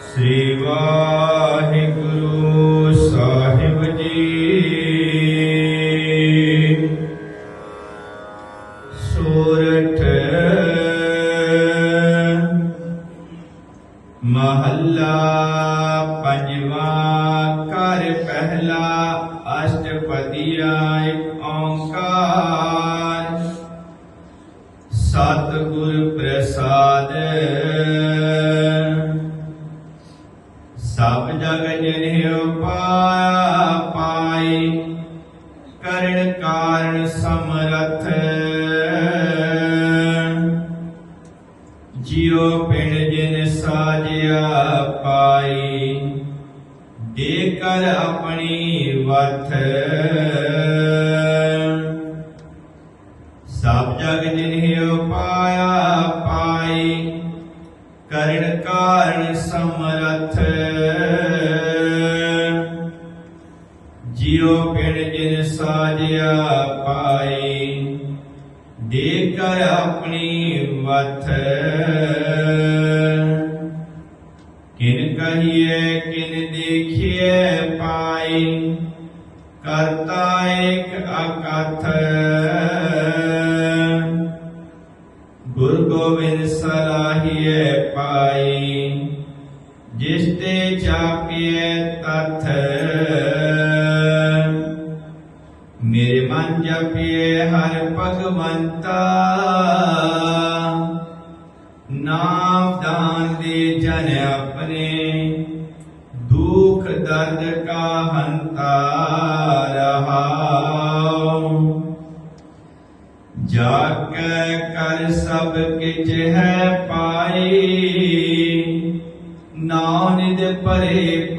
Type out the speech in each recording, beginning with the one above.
ਸ੍ਰੀ ਵਾਹਿਗੁਰੂ ਸਾਹਿਬ ਜੀ। ਸੋਰਠ ਮਹੱਲਾ ਪੰਜਵਾਂ ਘਰ ਪਹਿਲਾ ਅਸ਼ਟਪਦੀਆ ਏਕ ਓੰਕਾਰ। ਸਤਿਗੁਰ ਪ੍ਰਸਾਦ ਜਿਉ ਪਿੰਡ ਜਿਨ ਸਾਜਿਆ ਪਾਈ ਦੇ ਕਰ ਆਪਣੀ ਵਥ ਸਭ ਜਗ ਜਿਨਿਉ ਪਾਇਆ ਪਾਈ, ਕਰਨ ਕਾਰਨ ਸਮਰਥ। ਸਾਜਿਆ ਪਾਈ ਦੇ ਕਰ ਆਪਣੀ ਵਥ ਕਿਨ ਕਹੀਏ ਕਿਨ ਦੇਖੀਏ ਪਾਈ ਕਰਤਾ ਏਕ ਅਕਥ ਗੁਰ ਗੋਬਿੰਦ ਸਲਾਹੀਏ ਪਾਈ ਜਿਸ ਤੇ ਚਾਪੀਏ ਮਨ ਜਪੀਏ ਹਰ ਭਗਵੰਤਾ ਨਾਮ ਦਾਨ ਦੇ ਜਨ ਆਪਣੇ ਦੁਖ ਦਰਦ ਕਾ ਹੰਤਾ ਰਹਾਉ ਜਾ ਕੇ ਕਰ ਸਭ ਕਿਛ ਹੈ ਪਾਈ ਨਾਨਿਦ ਪਰੇ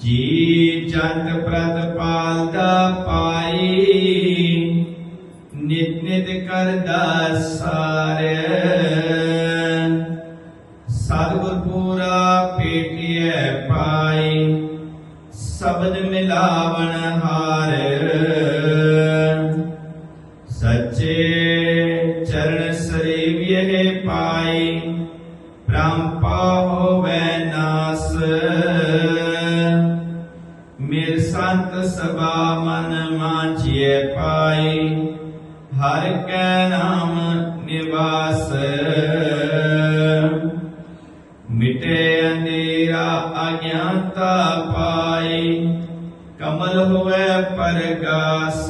ਜੀ ਜੰਤ ਪ੍ਰਤਪਾਲ ਦਾ ਪਾਈ, ਨਿਤ ਨਿਤ ਕਰਦਾ ਸਾਰੇ ਸਤਿਗੁਰ ਪੂਰਾ ਪੇਟਿਐ ਪਾਈ, ਸ਼ਬਦ ਮਿਲਾਵਣ ਹਾਰ ਮਿਟੇ ਅੰਧੇਰਾ ਅਗਿਆਨਤਾ ਪਾਈ, ਕਮਲ ਹੋਵੇ ਪਰਗਾਸ।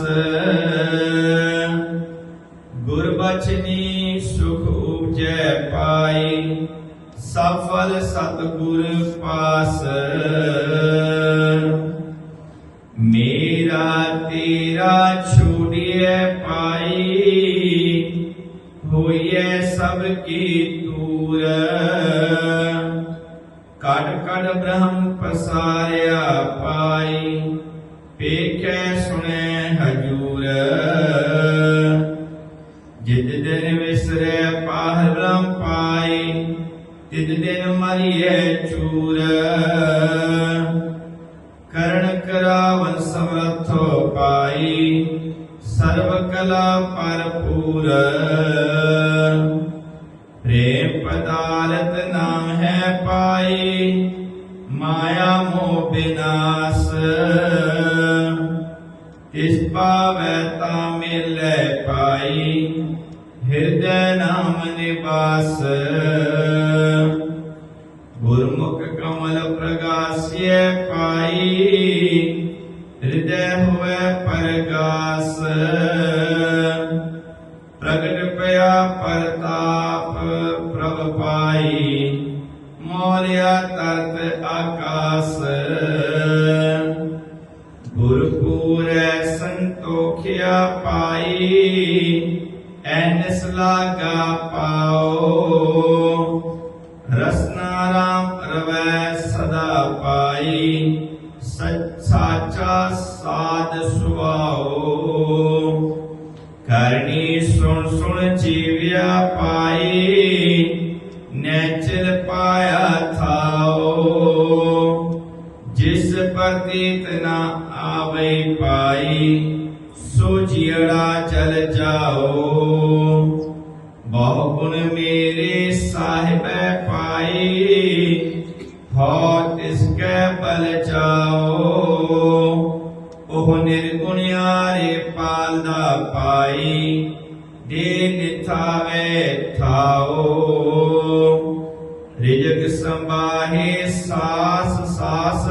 ਗੁਰਬਚਨੀ ਸੁਖ ਉਪਜੈ ਪਾਈ ਸਫਲ ਸਤਗੁਰ ਪਾਸ। ਮੇਰਾ ਤੇਰਾ ਛੋੜਿਐ ਪਾਈ, ਹੋਈਐ ਸਭ ਕੀ ਤੂਰ ਕੜ ਕੜ ਬ੍ਰਹਮ ਪਸਾਰਿਆ ਪਾਈ, ਪੇਖੈ ਸੁਣੈ ਹਜੂਰ। ਜਿਤ ਦਿਨ ਵਿਸਰੈ ਪਾਹ ਪਾਈ, ਤਿਤ ਦਿਨ ਮਰੀਐ ਚੂਰ। ਕਰਨ ਕਰਾਵਨ ਸਮਰਥੋ ਪਾਈ ਸਰਬ ਕਲਾ ਭਰਪੂਰ। ਹਿਰਦੈ ਨਾਮ ਨਿਵਾਸ। ਗੁਰਮੁਖ ਕਮਲ ਪ੍ਰਗਾਸਿਐ ਪਾਈ, ਹਿਰਦੈ ਹੋਵੇ ਪਰਗਾਸ। ਪ੍ਰਗਟ ਪਿਆ ਪਰਤਾਪ, ਪ੍ਰਭ ਪਾਈ, ਮੋਰਿਆ ਤਰਤ ਆਕਾਸ। ਗੁਰਪੂਰੈ ਸੰਤੋਖਿਆ ਪਾਈ ਐਨਸ ਲਾਗਾ ਪਾਓ। ਰਸਨਾ ਰਾਮ ਰਵੈ ਸਦਾ ਪਾਈ। ਸਚ ਸਾਚਾ ਸਾਧ ਸੁਆਓ ਕਰਨੀ ਸੁਣ ਸੁਣ ਜੀਵਿਆ ਪਾਈ। ਨੈਚਲ ਪਾਇਆ ਥਾਓ। ਜਿਸ ਪ੍ਰਤੀਤ ਨਾ ਸੋ ਜਿੜਾ ਚਲ ਜਾਓ। ਬਹੁ ਗੁਣ ਮੇਰੇ ਸਾਹਿਬੈ ਪਾਈ ਹੋ ਤਿਸ ਕੈ ਬਲ ਜਾਓ। ਉਹ ਨਿਰਗੁਣਿਆਰੇ ਪਾਲਦਾ ਪਾਈ ਦੇ ਨਿਥਾਵੇ ਥਾਓ। ਰਿਜਕ ਸੰਭਾਹੇ ਸਾਸ ਸਾਸ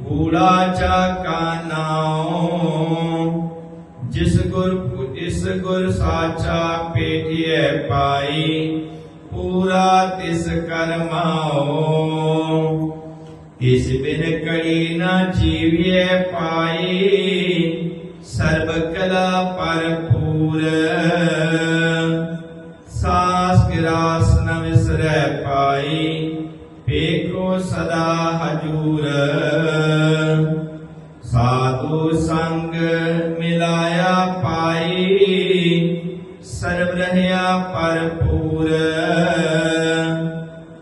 ਬੂੜਾ ਚਾਕਾ ਨਾਉ ਜਿਸ ਗੁਰ ਇਸ ਗੁਰ ਸਾਚਾ ਪੇਟਿਐ ਪਾਈ, ਪੂਰਾ ਤਿਸ ਕਰਮਾਓ ਇਸ ਬਿਨ ਕੜੀ ਨਾ ਜੀਵਿਐ ਪਾਈ, ਸਰਬ ਕਲਾ ਭਰਪੂਰ। ਸਾਸ ਗਿਰਾਸ ਨ ਵਿਸਰੈ ਪਾਈ ਪੇਖੋ ਸਦਾ ਹਜੂਰ। ਸੰਗ ਮਿਲਾਇਆ ਪਾਈ, ਸਰਬ ਰਹਿਆ ਭਰਪੂਰ।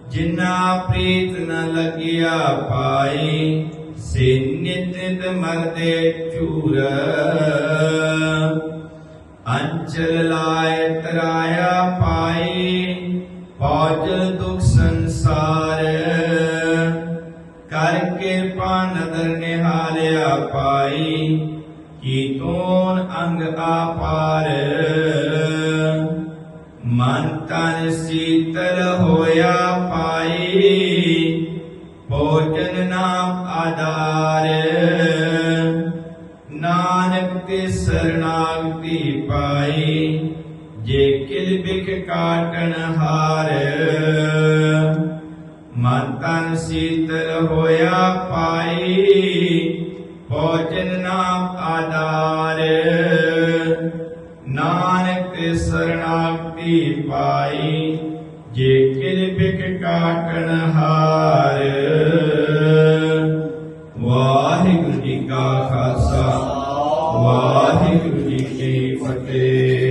ਜਿਨਾ ਪ੍ਰੀਤ ਨ ਲਗਿਆ ਪਾਈ, ਸੇ ਨਿਤ ਮਰਦੇ ਚੂਰ ਅੰਚਲ ਲਾਇ ਤਰਾਇਆ ਪਾਈ ਪੌਜਲ ਦੁਖ ਸੰਸਾਰ। ਕਰ ਕਿਰਪਾ ਨਦਰ ਨਿਹਾਲਿਆ ਪਾਈ ਕੀਤੋਨ ਅੰਗ ਆਪਾਰ ਮਨ ਤਨ ਸੀਤਲ ਹੋਇਆ ਪਾਈ ਭੋਜਨ ਨਾਮ ਆਧਾਰ। ਨਾਨਕ ਤੇ ਸਰਨਾਗਤੀ ਪਾਈ ਜੇ ਕਿਲ ਬਿਖ ਕਾਟਣ ਹਾਰ। ਮਨ ਤਨ ਸੀਤਲ ਹੋਇਆ ਪਾਈ ਹੋ ਜਿਨ ਨਾਮ ਆਧਾਰ। ਨਾਨਕ ਤੇ ਸਰਣਾਗਤੀ ਪਾਈ, ਜੇ ਕਿਲ ਬਿਕ ਕਾਟਣ ਹਾਰ। ਵਾਹਿਗੁਰੂ ਜੀ ਕਾ ਖਾਲਸਾ, ਵਾਹਿਗੁਰੂ ਜੀ ਕੀ ਫਤਿਹ।